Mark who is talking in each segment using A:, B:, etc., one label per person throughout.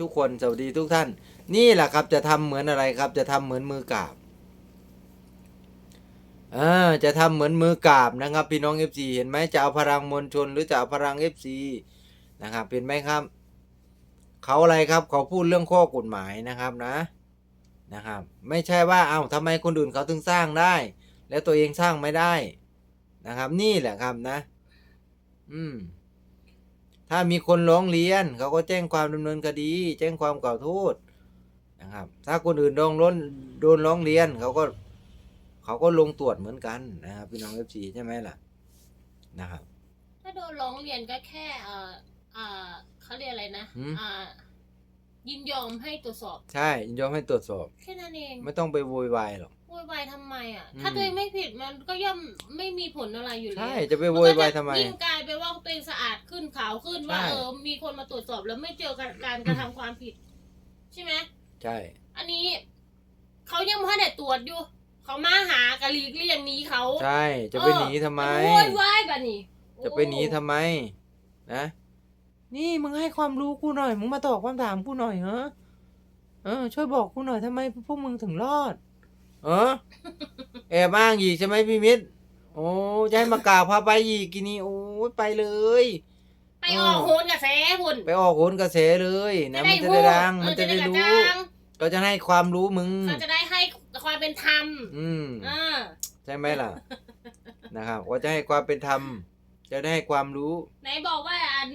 A: ทุกคนสวัสดีทุกท่าน นี่แหละครับจะทำเหมือนอะไรครับ จะทำเหมือนมือกราบเออจะทำเหมือนมือกราบนะครับ พี่น้อง FC เห็นไหมจะเอาพลังมวลชน หรือจะเอาพลัง FC นะครับเห็นไหมครับเขาอะไรครับเขาพูดเรื่องข้อกฎหมายนะครับนะนะครับ ไม่ใช่ว่าเอ้าทำไมคนอื่นเขาถึงสร้างได้ แล้วตัวเองสร้างไม่ได้นะครับ นี่แหละครับนะ อืม ถ้ามีคนร้องเรียน เขาก็แจ้งความดำเนินคดี แจ้งความกล่าวโทษนะครับ ถ้าคนอื่นโดนร้นโดนร้องเรียน เขาก็ เขาก็ลงตรวจเหมือนกันนะครับพี่น้องเอฟซีใช่ไหมล่ะนะครับ
B: ถ้าโดนร้องเรียนก็แค่เอ่อเอ่อเขาเรียกอะไรนะ
A: หืม
B: อ่า ยินยอมให้ตรวจสอบ
A: ใช่ยินยอมให้ตรวจสอบ
B: แค่นั้นเอง
A: ไม่ต้องไปโวยวายหรอก
B: โวยวายทำไมอะ
A: อืม
B: ถ้าตัวเองไม่ผิดมันก็ย่อมไม่มีผลอะไรอยู่แล้ว
A: ใช่จะไปโวยวายทำไม
B: นก็จะยิ่งกลายไปนว่าตัวเองสะอาดขึ้นขาวขึ้นว่า
A: ใช่
B: เออมีคนมาตรวจสอบแล้วไม่เจอการการกระทำความผิด ใช่ไหม
A: ใช่
B: อันนี้เขายังไม่ได้ตรวจอยู่เขามาหากะลีกเลี่ยงหนี้เขา
A: ใช่ จะไปหนีทำไม
B: โวยวายแบบนี้
A: จะไปหนีทำไม นะ นี่มึงให้ความรู้กูหน่อย มึงมาตอบคำถามกูหน่อยเหรอเออ ช่วยบอกกูหน่อยทำไมพวกมึงถึงรอด เออแอบอ้างอีกใช่ไหมพี่มิตรโอ้จะให้มากราบพาไปอีกกินนี่โอ้ยไปเลย
B: ไปออกโหนกระแสพุ่น
A: ไปออกโหนกระแสเลยนะมันจะได้ดังมันจะได้รู้ก็จะให้ความรู้มึง
B: เขาจะได้ให้ความเป็นธรรม
A: อืม
B: อ่า
A: ใช่ไหมล่ะ นะครับก็จะให้ความเป็นธรรมจะได้ให้ความรู้
B: ไหนบอกว่าอัน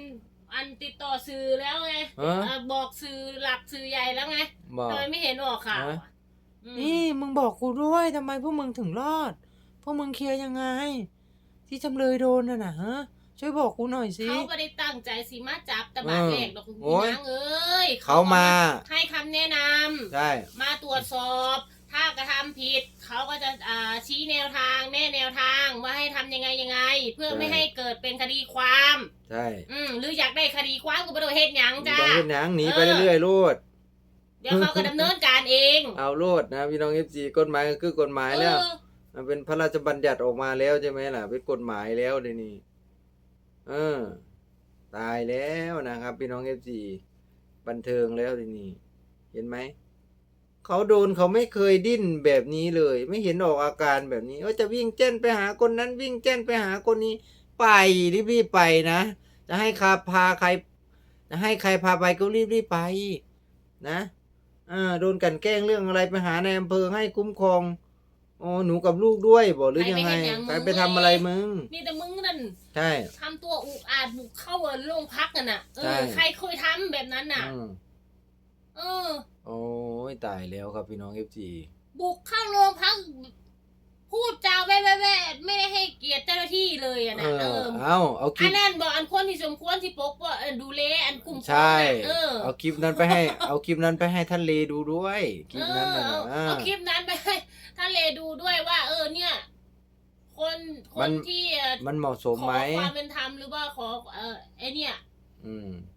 B: อันติดต่อสื่อแล้วไง
A: เออ
B: เออบอกสื่อหลักสื่อใหญ่แล้วไง
A: บอก
B: ทำไมไม่เห็นออกข่าว
A: ฮะ
B: อะอืม
A: นี่มึงบอกกูด้วยทำไมพวกมึงถึงรอด พวกมึงเคลียร์ยังไง ที่จำเลยโดนน่ะนะฮะช่วยบอกกูหน่อยสิ
B: เขาไม่ได้ตั้งใจสิมาจับแต่บาด
A: เออ
B: แหลกดอกคุณ
A: โอ้ย
B: นางเอ้ย
A: เขามา
B: ให้คำแนะนำ
A: ใช่
B: มาตรวจสอบ ถ้ากระทำผิด เขาก็จะอ่าชี้แนวท เพื่อไม่ให้เกิดเป็นคดีความ
A: ใช่
B: อืมหรืออยากได้คดีความก็ไปโดนเฮ็ดหยัง
A: มึง
B: จ้า
A: ต้องเล่นหนังหนีไป
B: เออ
A: เรื่อยๆโลด
B: เดี๋ยวเขาก็ดำเนินการเอง
A: เอาโลดนะพี่น้องเอฟซีกฎหมายก็คือกฎหมายแล้ว
B: เออ
A: มันเป็นพระราชบัญญัติออกมาแล้วใช่ไหมล่ะ เป็นกฎหมายแล้วเดี๋ยวนี้เออ ตายแล้วนะครับ พี่น้องเอฟซีบันเทิงแล้วทีนี้ เห็นไหม เขาโดนเขาไม่เคยดิ้นแบบนี้เลย ไม่เห็นออกอาการแบบนี้ว่าจะวิ่งเจ้นไปหาคนนั้นวิ่งเจ้นไปหาคนนี้ไปรีบๆไปนะ จะให้คาพาใครจะให้ใครพาไปก็รีบๆไปนะอ่าโดนกลันแกล้งเรื่องอะไรไปหาในอำเภอให้คุ้มครองอ๋อหนูกับลูกด้วยบอกหรือยังไงไปไปทำอะไรมึง
B: มีแต่มึงนั่น
A: ใช่
B: ทำตัวอุกอาจบุกเข้าโรงพักกันน่ะเอ
A: ใช่
B: อใครเคยทำแบบนั้นน่ะ
A: อืม
B: เออ
A: โอ้ยตายแล้วครับพี่น้องเอฟจี
B: บุกเข้าโรงพักพูดจาแว่แว่ๆไม่ได้ให้เกียรติเจ้าหน้าที่เลยอะ
A: เอ
B: นะ
A: อ
B: เออ
A: เอาเอาคลิ
B: อั
A: ป
B: นนั้นบอกอันคนที่สมควรที่ปกว่าเออดูแลอันกลุ่มคน
A: ใช่
B: น่ะเออ
A: เอาคลิปนั้นไปให้ เอาคลิปนั้นไปให้ท่านเลดูด้วยคลิป
B: เอ
A: นั้น
B: อ
A: น่ะ
B: เอา
A: นะอ่า
B: เอาคลิปนั้นไปให้ท่านเลดูด้วยว่า เออเนี่ย คนค
A: มัน
B: นที่เอ่อ
A: มันเหมาะสม
B: ขอ
A: ไหม
B: ความเป็นธรรมหรือว่าขอเออไอเนี่ย
A: อืมอ่า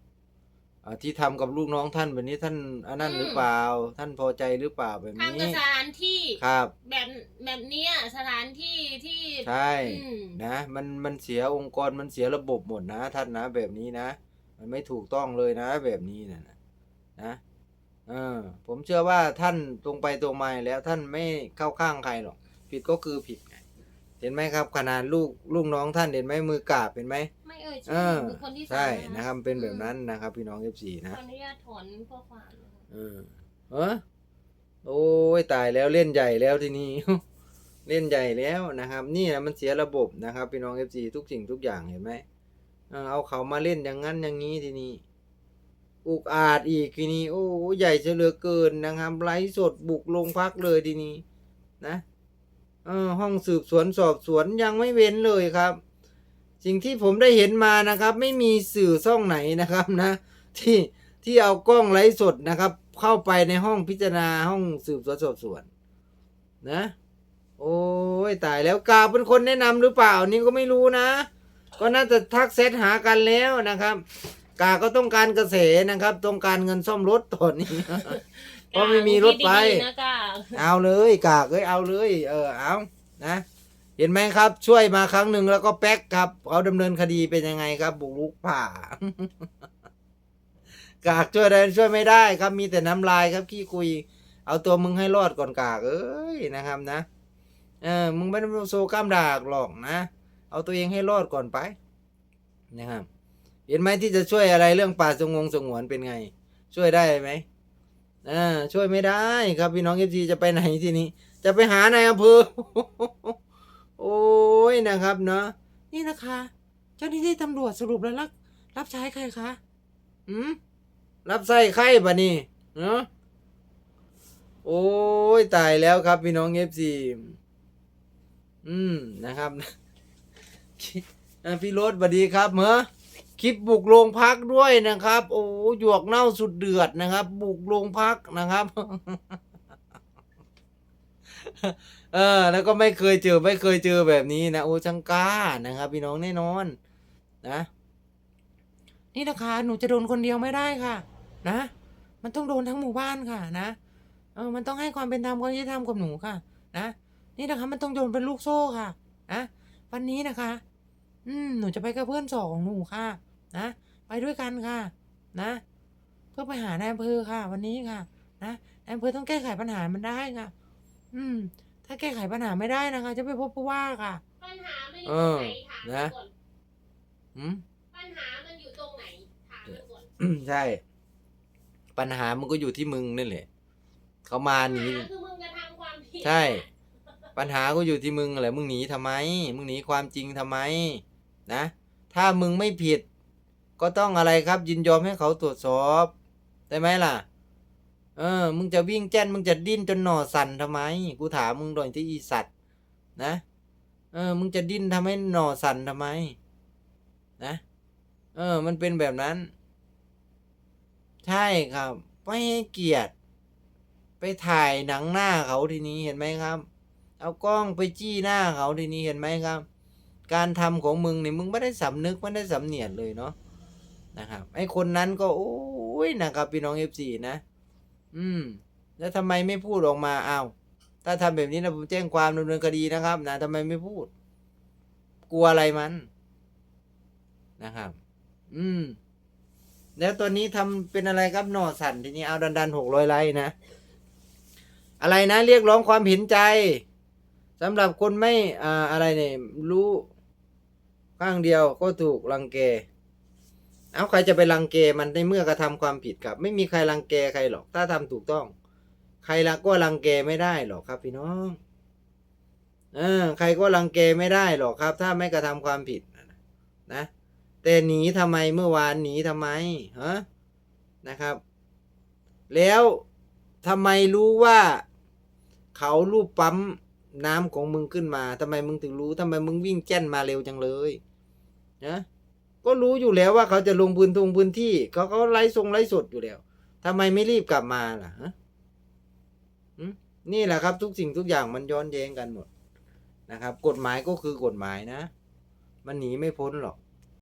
A: ที่ทำกับลูกน้องท่านแบบนี้ท่านอันนั้น
B: อืม
A: หรือเปล่า ท่านพอใจหรือเปล่าแบบ
B: ทำ
A: นี้
B: กับสถานที่
A: ครับ
B: แบบแบบเนี้ยสถานที่ที่
A: ใช่
B: อืม
A: นะมันมันเสียองค์กรมันเสียระบบหมดนะ ท่านนะแบบนี้นะ มันไม่ถูกต้องเลยนะ แบบนี้นะนะนะเออผมเชื่อว่าท่านตรงไปตรงมาอยู่แล้วท่านไม่เข้าข้างใครหรอก ผิดก็คือผิดไง เห็นไหมครับขนาดลูกลูกน้องท่านเห็นไหมมือกราบเห็นไหม
B: ไม่เอ่ย
A: เอ
B: ชื่อ
A: อ
B: บุคคลที่สาม
A: ใช่นะครับเป็นแบบนั้นนะครับ พี่น้องเอฟซี
B: ข
A: นะ
B: ออนุญาตถอนข้อความนะคะ
A: เออเออโอ้ยตายแล้วเล่นใหญ่แล้วทีนี้ เล่นใหญ่แล้วนะครับ นี่นะมันเสียระบบนะครับ พี่น้องเอฟซีทุกสิ่งทุกอย่างเห็นไหมเออเอาเขามาเล่นอย่างนั้นอย่างนี้ทีนี้อุกอาจอีกทีนี้โอ้ใหญ่เฉลือเกินนะครับไลฟ์สดบุกโรงพักเลยทีนี้ นะเออ ห้องสืบสวนสอบสวนยังไม่เว้นเลยครับ สิ่งที่ผมได้เห็นมานะครับ ไม่มีสื่อช่องไหนนะครับนะที่ที่เอากล้องไลฟ์สดนะครับ เข้าไปในห้องพิจารณาห้องสืบสวนสอบสวน นะ โอ้ยตายแล้วกาวเป็นคนแนะนำหรือเปล่านี่ก็ไม่รู้นะ ก็น่าจะทักเซตหากันแล้วนะครับ กาก็ต้องการกระแสนะครับ ต้องการเงินซ่อมรถตอนนี้เพราะไม่มีรถไป
B: คิดดีๆนะกา
A: เอาเลยกากเอ้ยเอาเลย เออเอานะ เห็นไหมครับ ช่วยมาครั้งหนึ่งแล้วก็แป๊กครับเขาดำเนินคดีเป็นยังไงครับบุกรุกป่ากากช่วยได้ช่วยไม่ได้ครับมีแต่น้ำลายครับขี้คุย เอาตัวมึงให้รอดก่อนกากเอ้ยนะครับนะเออมึงไม่ต้องโซกล้ามดากหรอกนะ เอาตัวเองให้รอดก่อนไปนะครับ เห็นไหมที่จะช่วยอะไรเรื่องป่าสงงสงวนเป็นไง ช่วยได้ไหมอ่าช่วยไม่ได้ครับพี่น้องเอฟซีจะไปไหนทีนี้ จะไปหาในอำเภอโอ้ยนะครับเนาะนี่นะคะ เจ้าหน้าที่ตำรวจสรุปแล้วรับรับใช้ใครคะอืมรับใช้ใครปะนี่เนาะโอ้ยตายแล้วครับพี่น้องเอฟซีอืมนะครับพี่โรสสวัสดีครับเหมอ คลิปบุกโรงพักด้วยนะครับ โอ้หยวกเน่าสุดเดือดนะครับ บุกโรงพักนะครับ เออ แล้วก็ไม่เคยเจอไม่เคยเจอแบบนี้นะโอ้ช่างกล้านะครับ พี่น้องแน่นอน นะ นี่นะคะหนูจะโดนคนเดียวไม่ได้ค่ะ นะมันต้องโดนทั้งหมู่บ้านค่ะ นะเออมันต้องให้ความเป็นธรรมความยุติธรรมกับหนูค่ะ นะนี่นะคะ มันต้องโดนเป็นลูกโซ่ค่ะนะวันนี้นะคะ อืมหนูจะไปกับเพื่อนสองหนูค่ะ นะไปด้วยกันค่ะ นะเพื่อไปหานายอำเภอค่ะ วันนี้ค่ะ นะนายอำเภอต้องแก้ไขปัญหามันได้ค่ะ อืม ถ้าแก้ไขปัญหาไม่ได้นะคะ จะไปพบผู้ว่าค่ะ
B: ปัญหามันอยู่ตรงไหนถาม
A: นะ
B: ก่อน
A: อืม
B: ปัญหามันอยู่ตรงไหนถามก่อน
A: ใช่ ปัญหามันก็อยู่ที่มึงนี่แหละเขามาหนี
B: ปัญหาคือมึงกระทำความผิด
A: ใช่ ปัญหาก็อยู่ที่มึงแหละมึงหนีทำไม มึงหนีความจริงทำไม นะ ถ้ามึงไม่ผิด ก็ต้องอะไรครับยินยอมให้เขาตรวจสอบได้ไหมล่ะ เออ มึงจะวิ่งแจ้นมึงจะดิ้นจนหน่อสั่นทำไม กูถามมึงหน่อยที่อีสัตว์นะ เออ มึงจะดิ้นทำให้หน่อสั่นทำไม นะ เออ มันเป็นแบบนั้น ใช่ครับไม่ให้เกียรติไปถ่ายหนังหน้าเขาทีนี้เห็นไหมครับ เอากล้องไปจี้หน้าเขาทีนี้เห็นไหมครับ การทำของมึงเนี่ยมึงไม่ได้สำนึกไม่ได้สำเนียดเลยเนาะ นะครับไอ้คนนั้นก็โอ้ยนะครับพี่น้องเอฟซีนะ อืม แล้วทำไมไม่พูดออกมาอ้าวถ้าทำแบบนี้นะผมแจ้งความดำเนินคดีนะครับ นะทำไมไม่พูด กลัวอะไรมันนะครับ อืม แล้วตัวนี้ทำเป็นอะไรครับหน่อสันทีนี้เอาดันดันหกร้อยไลค์นะอะไรนะ เรียกร้องความเห็นใจสำหรับคนไม่อ่าอะไรเนี่ยรู้ ข้างเดียวก็ถูกรังแก เอาใครจะไปรังแกมันในเมื่อกระทำความผิดครับ ไม่มีใครรังแกใครหรอก ถ้าทำถูกต้อง ใครละก็รังแกไม่ได้หรอกครับ พี่น้องเออใครก็รังแกไม่ได้หรอกครับ ถ้าไม่กระทำความผิดนะแต่หนีทำไมเมื่อวานหนีทำไมฮะนะครับ แล้วทำไมรู้ว่า เขารูปปั๊มน้ำของมึงขึ้นมาทำไมมึงถึงรู้ทำไมมึงวิ่งแจ้นมาเร็วจังเลยนะ ก็รู้อยู่แล้วว่าเขาจะลงพื้นทงพื้นที่ เขาเขาไล่ทรงไล่สดอยู่แล้วทำไมไม่รีบกลับมาล่ะฮะนี่แหละครับทุกสิ่งทุกอย่างมันย้อนแย้งกันหมดนะครับ กฎหมายก็คือกฎหมายนะ มันหนีไม่พ้นหรอก